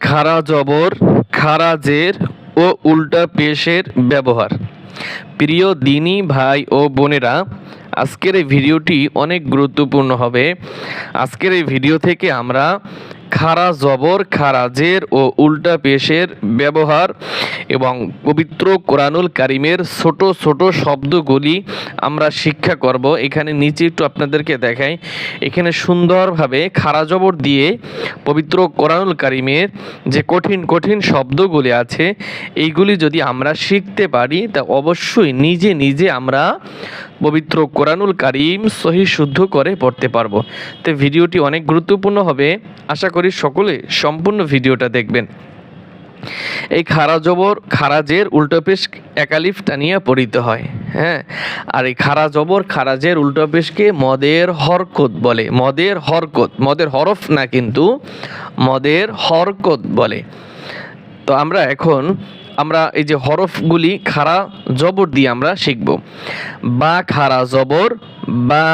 খাড়া জবর খাড়া জের ও উল্টা পেশের ব্যবহার। প্রিয় দিনই ভাই ও বোনেরা, আজকের এই ভিডিওটি অনেক গুরুত্বপূর্ণ হবে। আজকের এই ভিডিও থেকে আমরা খাড়া জবর খাড়া জের ও উল্টা পেশের ব্যবহার এবং পবিত্র কোরআনুল কারিমের ছোট ছোট শব্দগুলি আমরা শিক্ষা করব। এখানে নিচে একটু আপনাদেরকে দেখাই। এখানে সুন্দরভাবে খাড়া জবর দিয়ে পবিত্র কোরআনুল কারিমের যে কঠিন কঠিন শব্দগুলি আছে, এইগুলি যদি আমরা শিখতে পারি, তা অবশ্যই নিজে নিজে আমরা পবিত্র কোরআনুল কারিম সহি শুদ্ধ করে পড়তে পারব। তো ভিডিওটি অনেক গুরুত্বপূর্ণ হবে। আশা করি সকলে সম্পূর্ণ ভিডিওটা দেখবেন। এই খারা জবর, খারাজের উল্টো পেশ একালিফ টানিয়া পড়িতে হয় হ্যাঁ? আর এই খারা জবর, খারাজের উল্টো পেশকে মদের হরকত বলে। মদের হরকত, মদের হরফ না কিন্তু মদের হরকত বলে। তো আমরা এখন আমরা এই যে হরফগুলি খাড়া জবর দিয়ে আমরা শিখব। বা খাড়া জবর, বা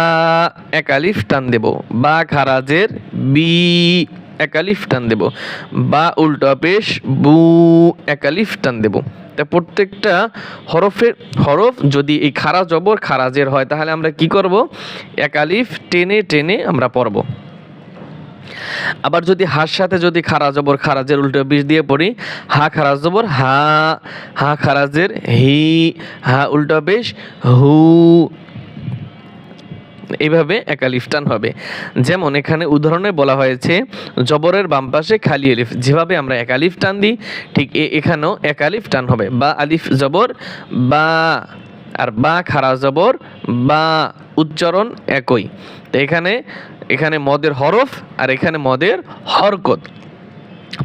একালিফ টান দেব। বা খারাজের বি একালিফ টান দেব। বা উল্টা পেশ, বু একালিফ টান দেব। তা প্রত্যেকটা হরফের হরফ যদি এই খাড়া জবর খারাজের হয়, তাহলে আমরা কি করব? একালিফ টেনে টেনে আমরা পড়ব। আবার যদি হার সাথে যদি খারা জবর খারাজের উল্টো বিষ দিয়ে পড়ি, হা খারাজ জবর, হা হা খারাজের হি, হা উল্টো বেশ হু। এইভাবে একালিফটান হবে। যেমন এখানে উদাহরণে বলা হয়েছে, জবরের বাম পাশে খালি আলিফ। যেভাবে আমরা একালিফ টান দিই, ঠিক এখানেও একালিফ টান হবে। বা আলিফ জবর, বা, আর বা খারা জবর, বা উচ্চারণ একই। তো এখানে এখানে মদের হরফ আর এখানে মদের হরকত।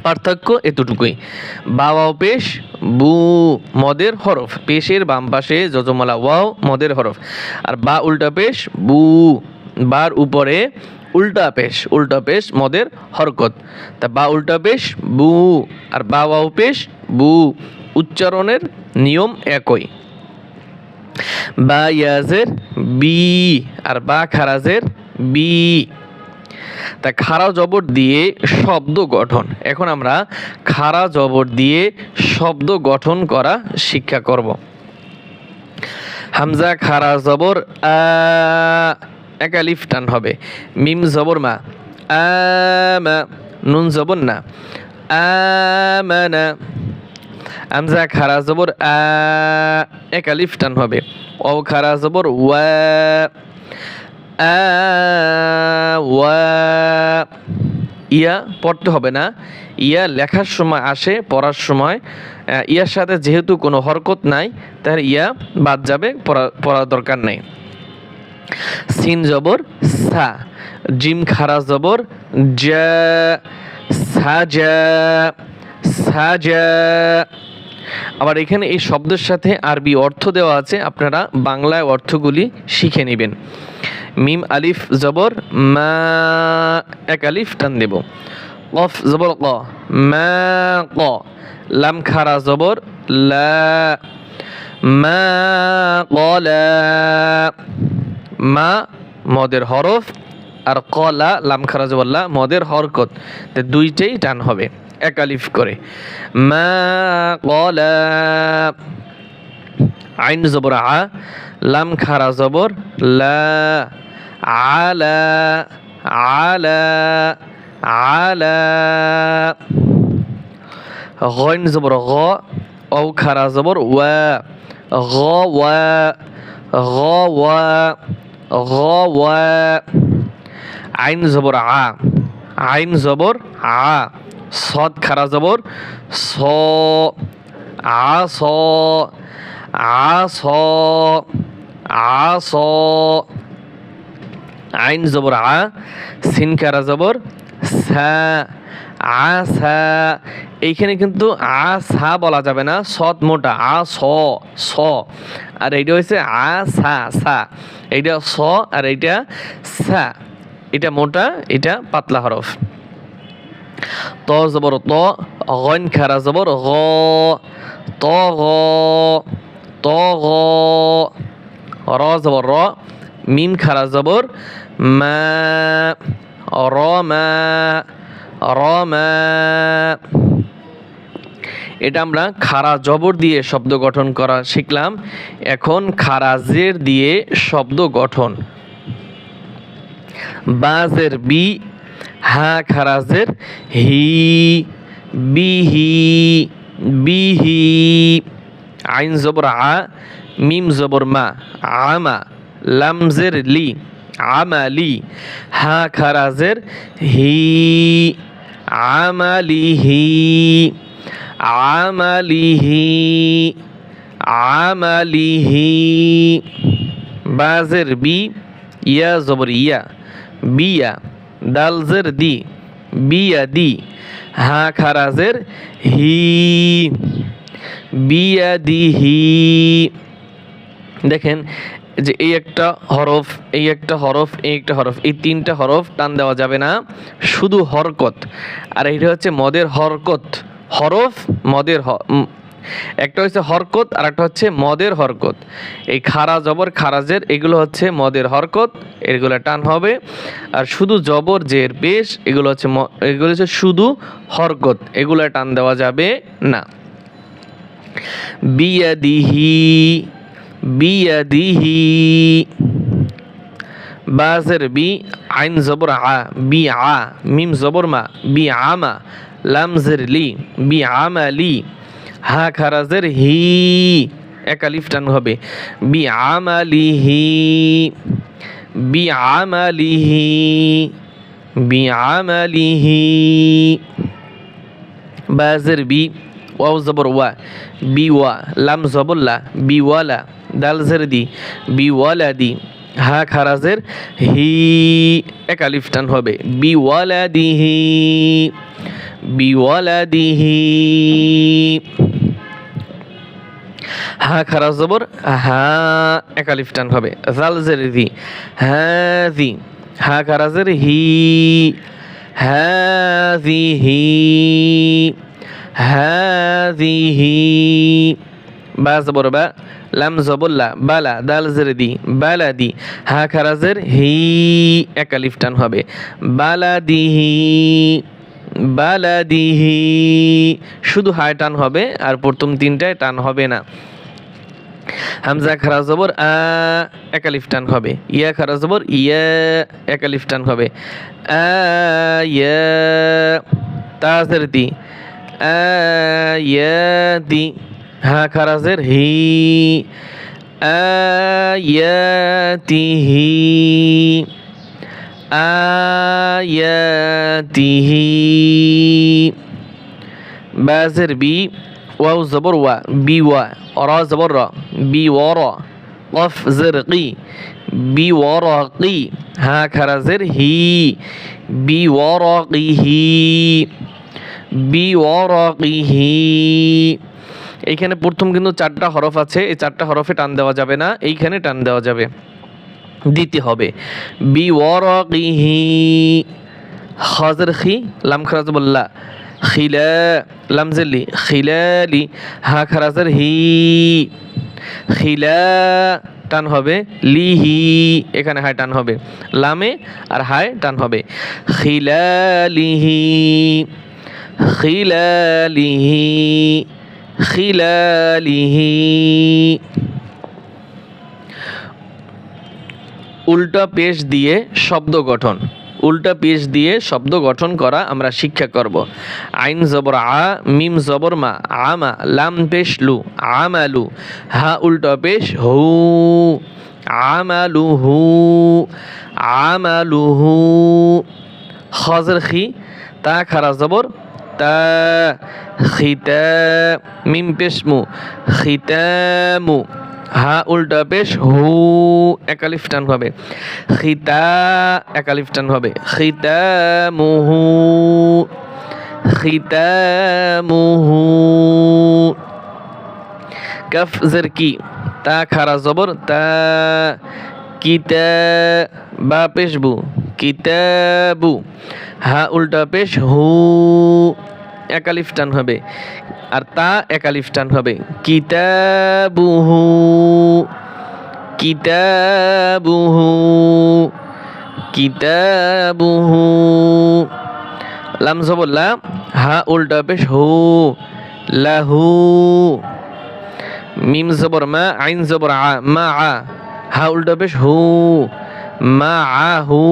পার্থক্য এতটুকুই। বা ওয়াও পেশ, বু, মদের হরফ। পেশের বাম পাশে যজমালা, ওয়াও, মদের হরফ। আর বা, উল্টা পেশ, বু, বার উপরে উল্টা পেশ। উল্টা পেশ, মদের হরকত। তা বা, উল্টা পেশ, বু, আর বা, ওয়াও, পেশ, বু, উচ্চারণের নিয়ম একই। বা, ইয়াজের, বি, আর বা, খারাজের বি। তা খাড়া জবর দিয়ে শব্দ গঠন। এখন আমরা খাড়া জবর দিয়ে শব্দ গঠন করা শিক্ষা করব। হামজা, খাড়া জবর একালিফ টান হবে। মিম জবর মা নুন জবর না আমানা আমজা খারা জবর, আ একালিফ টান হবে। ও খারা জবর, ওয়া। ইয়া পড়তে হবে না। ইয়া লেখার সময় আসে, পড়ার সময়। ইয়ার সাথে যেহেতু কোনো হরকত নাই, তাহলে ইয়া বাদ যাবে, পড়া, পড়ার দরকার নেই। সিন জবর, সা। জিম খারা জবর আবার এখানে এই শব্দের সাথে আরবি অর্থ দেওয়া আছে, আপনারা বাংলায় অর্থগুলি শিখে নেবেন। মিম আলিফ জবর, মা এক আলিফ টান দেব। কফ জবর ক, মা ক। লাম খারা জবর, লা, মা কলা মা, মদের হরফ, আর কলা লাম খারা জবল্লা মদের হরকত। দুইটাই টান হবে, এক আলিফ করে। মা কলা আইন জবর আ লাম খারা জবর লা আলা আলা আলা غين زبر غا أو خرا زبر و غا و غا و غا و عين زبر ع عين زبر ع صاد خرا زبر صا عصا عصا আইন জবর, আ সিনকারা জবর? সা আসা এইখানে কিন্তু আসা বলা যাবে না, সৎ মোটা, আ, স স। আর এইটা হয়েছে আ, সা সা। এইটা স আর এইটা সা। এটা মোটা, এটা পাতলা হরফ। ত জবর, ত, গন খারা জবর, গ, ত গ ত, গ। র জবর র, মিম খারা জবর, মা, র মা, র এটা আমরা খারা জবর দিয়ে শব্দ গঠন করা শিখলাম। এখন খারাজের দিয়ে শব্দ গঠন। বাজের বি, হা খারাজের হি বিহি বিহি আইন জবর আ মিম জবর মা, আমা লামজের লি আমালি হা খারাজের হি আমালিহি আমালিহি আমালিহি বাজের বি ইয়া জবর ইয়া, বিয়া দালজের দি, বিয়া দি, হা খারাজের হি, বিয়া দি হি। দেখেন যে এই একটা হরফ, এই একটা হরফ, এই একটা হরফ, এই তিনটা হরফ টান দেওয়া যাবে না, শুধু হরকত। আর এটা হচ্ছে মদের হরকত। হরফ, মদের একটা হচ্ছে হরকত আর একটা হচ্ছে মদের হরকত। এই খারা জবর, খারাজের, এগুলো হচ্ছে মদের হরকত, এগুলো টান হবে। আর শুধু জবর, জের, বেশ, এগুলো হচ্ছে এগুলো হচ্ছে শুধু হরকত, এগুলো টান দেওয়া যাবে না। বিয়াদিহি বিয়াদিহি বাজের বি আইন জবর আ বি আ মিম জবর মা বি আমা লামজের লি বি আমালি হা খারাজের হি একালিফ টান হবে বি আমালিহি বি আমালিহি বি আমালিহি বাজের বি ওয়াও জবর ওয়া বি ওয়া লাম জবল্লা বি ওয়ালা দালজের দি বি ওয়ালাদি হা খারাজের হি, এক আলিফটান হবে। বি ওয়ালাদিহি বি ওয়ালাদিহি হা খারাজ জবর, হা এক আলিফটান হবে। জালজের দি হ্যাঁ জি হা খারাজের হি হ্যাঁ জি হি হ্যাঁ জি হি বা জবর বা, লাম জবল্লা, বালা, দাল জের দি বালাদি হা খারাজের হি একালিফ টান হবে। বালাদিহি বালাদিহি শুধু হায় টান হবে আর প্রথম তিনটায় টান হবে না। হামজা খারা জবর, আ একালিফ টান হবে। ইয়া খারা জবর, ইয়া একালিফ টান হবে। আ, ইয়া তাজের দি, আ, ইয়া দি। হা খারাজের হি আয়াতিহি আয়াতিহি বাজের বি ওয়াও জবর ওয়া বি ওয়া রা জবর রা বি ওয়ারা কফ জেরকি বি ওয়ারাকি হা খারাজের হি বি ওয়ারাকিহি বি ওয়ারাকিহি এইখানে প্রথম কিন্তু চারটা হরফ আছে, এই চারটা হরফে টান দেওয়া যাবে না, এইখানে টান দেওয়া যাবে। দিতে হবে বি ওয়ারাকিহি খাজর খি লাম খারাজ বললা, খিলা লামজেলি খিলালি, হা খারাজের হি, খিলা, টান হবে, লিহি, এখানে হাই টান হবে, লামে আর হাই টান হবে, খিলালিহি খিলালিহি। খিলালিহি। উল্টা পেশ দিয়ে শব্দ গঠন। উল্টা পেশ দিয়ে শব্দ গঠন করা আমরা শিক্ষা করব। আইন জবর আ, মিম জবর মা, আমা, লাম পেশ লু আমালু হা উল্টা পেশ হু আমালু হু আমালু হু। খজর খি, তা খারা জবর তা খিতা মিম পেশ মু খিতামু, হা উল্টা পেশ হু, একালিফ টান হবে খিতা, একালিফ টান হবে খিতামুহু খিতামুহু। কাফ জের কি? তা খারা জবর, তা কিতা বা পেশ বু। কিতাবু। হা উল্টা পেশ হু। একালিফ টান হবে। আর তা একালিফ টান হবে। কিতাবুহু। কিতাবুহু। কিতাবুহু। লাম জবল্লা। হা উল্টা পেশ হু। লাহু। মিম জবর মা, আইন জবর আ, মা আ। হা উল্টা পেশ হু। মা আ হু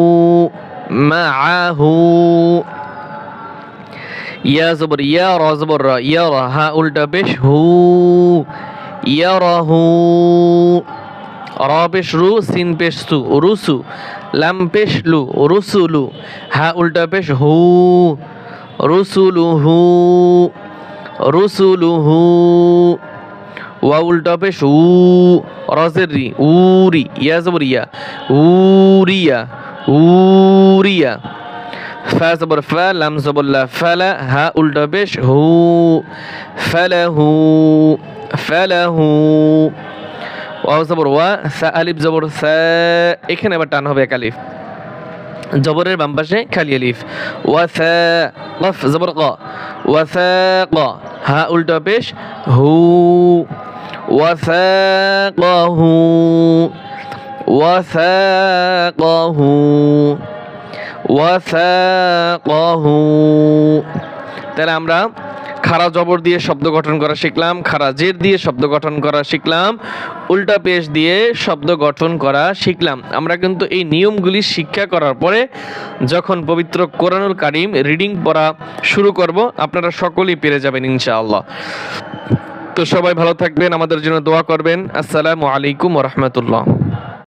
মা আ হু ইয়া জবর ইয়া র জবর র ইয়া র হা উল্টা পেশ হু ইয়া র হু র পেশ রু সিন পেশ সু রুসু লাম পেশ লু ওয়া উল্টা পেশ উ রসের রি উরি ইয়া জবর ইয়া উরিয়া উরিয়া ফা জবর ফা লাম জবর লা ফালা হা উল্টা পেশ হু ফালাহু ফালাহু ওয়াও জবর ওয়া সা আলিফ জবর সা এখানে আবার টান হবে এক আলিফ জবরের বাম পাশে খালি আলিফ ওয়াসা কফ জবর ক ওয়াসাক হা উল্টা পেশ হু ওয়াসাকহু ওয়াসাকহু ওয়াসাকহু তাহলে আমরা খারা জবর দিয়ে শব্দ গঠন করা শিখলাম, খারা জের দিয়ে শব্দ গঠন করা শিখলাম, উল্টা পেশ দিয়ে শব্দ গঠন করা শিখলাম। আমরা কিন্তু এই নিয়মগুলি শিক্ষা করার পরে যখন পবিত্র কোরআনুল কারিম রিডিং পড়া শুরু করব, আপনারা সকলেই পেরে যাবেন ইনশাআল্লাহ। তো সবাই ভালো থাকবেন, আমাদের জন্য দোয়া করবেন। আসসালামু আলাইকুম রহমতুল্লাহ।